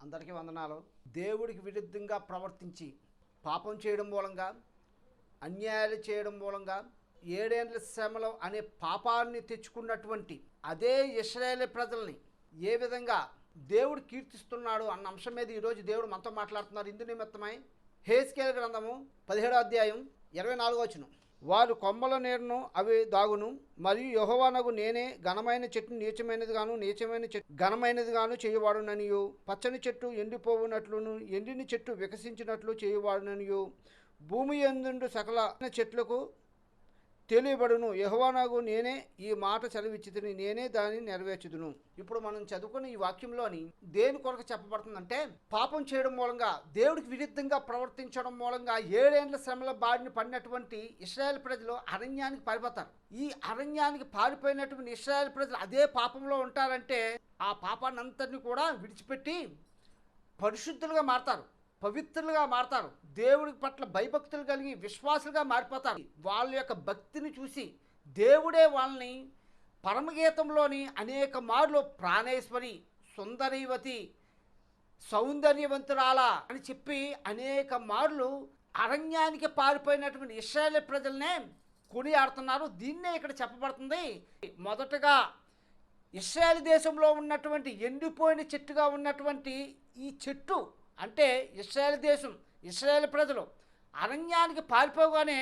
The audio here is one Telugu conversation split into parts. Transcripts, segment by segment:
అందరికీ వందనాలు. దేవుడికి విరుద్ధంగా ప్రవర్తించి పాపం చేయడం మూలంగా అన్యాయాలు చేయడం మూలంగా ఏడేండ్ల శ్రమలో అనే పాపాన్ని తెచ్చుకున్నటువంటి అదే ఇస్రాయేల్ ప్రజల్ని ఏ విధంగా దేవుడు కీర్తిస్తున్నాడు అన్న అంశం మీద ఈరోజు దేవుడు మనతో మాట్లాడుతున్నారు. ఇందు నిమిత్తమై హేస్కేల గ్రంథము పదిహేడో అధ్యాయం ఇరవై నాలుగో వచనం. వారు కొమ్మల నీరును అవి దాగును మరియు యహోవానగు నేనే ఘనమైన చెట్టు నీచమైనదిగాను నీచమైన చెట్టు ఘనమైనదిగాను చేయవాడుననియు. పచ్చని చెట్టు ఎండిపోవునట్లును ఎండిన చెట్టు వికసించినట్లు చేయవాడుననియు. భూమి ఎందుండు సకల చెట్లకు తెలియబడును. యహోవానాగు నేనే ఈ మాట చదివిచ్చితిని నేనే దానిని నెరవేర్చుదును. ఇప్పుడు మనం చదువుకున్న ఈ వాక్యంలోని దేని కొరకు చెప్పబడుతుందంటే పాపం చేయడం మూలంగా దేవుడికి విరుద్ధంగా ప్రవర్తించడం మూలంగా ఏడేండ్ల శ్రమల బాడిని పడినటువంటి ఇస్రాయేల్ ప్రజలు అరణ్యానికి పారిపోతారు. ఈ అరణ్యానికి పారిపోయినటువంటి ఇస్రాయేల్ ప్రజలు అదే పాపంలో ఉంటారంటే ఆ పాపాన్నంతటిని కూడా విడిచిపెట్టి పరిశుద్ధులుగా మారతారు. పవిత్రులుగా మారతారు. దేవుడి పట్ల భయభక్తులు కలిగి విశ్వాసులుగా మారిపోతారు. వాళ్ళ యొక్క భక్తిని చూసి దేవుడే వాళ్ళని పరమగీతంలోని అనేక మార్లు ప్రాణేశ్వరి సుందరీవతి సౌందర్యవంతురాల అని చెప్పి అనేక మార్లు అరణ్యానికి పారిపోయినటువంటి ఇస్రాయేల్ ప్రజలనే కొనియాడుతున్నారు దీన్నే ఇక్కడ చెప్పబడుతుంది. మొదటగా ఇస్రాయేల్ దేశంలో ఉన్నటువంటి ఎండిపోయిన చెట్టుగా ఉన్నటువంటి ఈ చెట్టు అంటే ఇస్రాయేల్ దేశం ఇస్రాయేల్ ప్రజలు అరణ్యానికి పారిపోగానే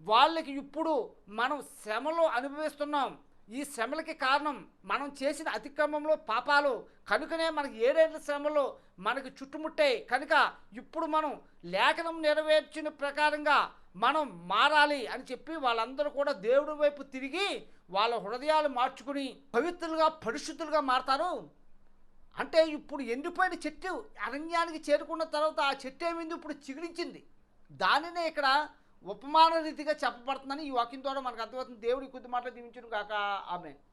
వాళ్ళకి ఇప్పుడు మనం శ్రమలు అనుభవిస్తున్నాం. ఈ శ్రమలకి కారణం మనం చేసిన అతిక్రమంలో పాపాలు. కనుకనే మనకి ఏడేళ్ళ శ్రమలు మనకు చుట్టుముట్టాయి. కనుక ఇప్పుడు మనం లేఖనం నెరవేర్చిన ప్రకారంగా మనం మారాలి అని చెప్పి వాళ్ళందరూ కూడా దేవుడి వైపు తిరిగి వాళ్ళ హృదయాలు మార్చుకుని పవిత్రులుగా పరిశుద్ధులుగా మారతారు. అంటే ఇప్పుడు ఎండిపోయిన చెట్టు అరణ్యానికి చేరుకున్న తర్వాత ఆ చెట్టు ఏమింది ఇప్పుడు చిగురించింది. దానినే ఇక్కడ ఉపమాన రీతిగా చెప్పబడుతుందని ఈ వాక్యం ద్వారా మనకు అర్థమవుతుంది. దేవుడి కొద్ది మాటలు దీవించును కాక ఆమె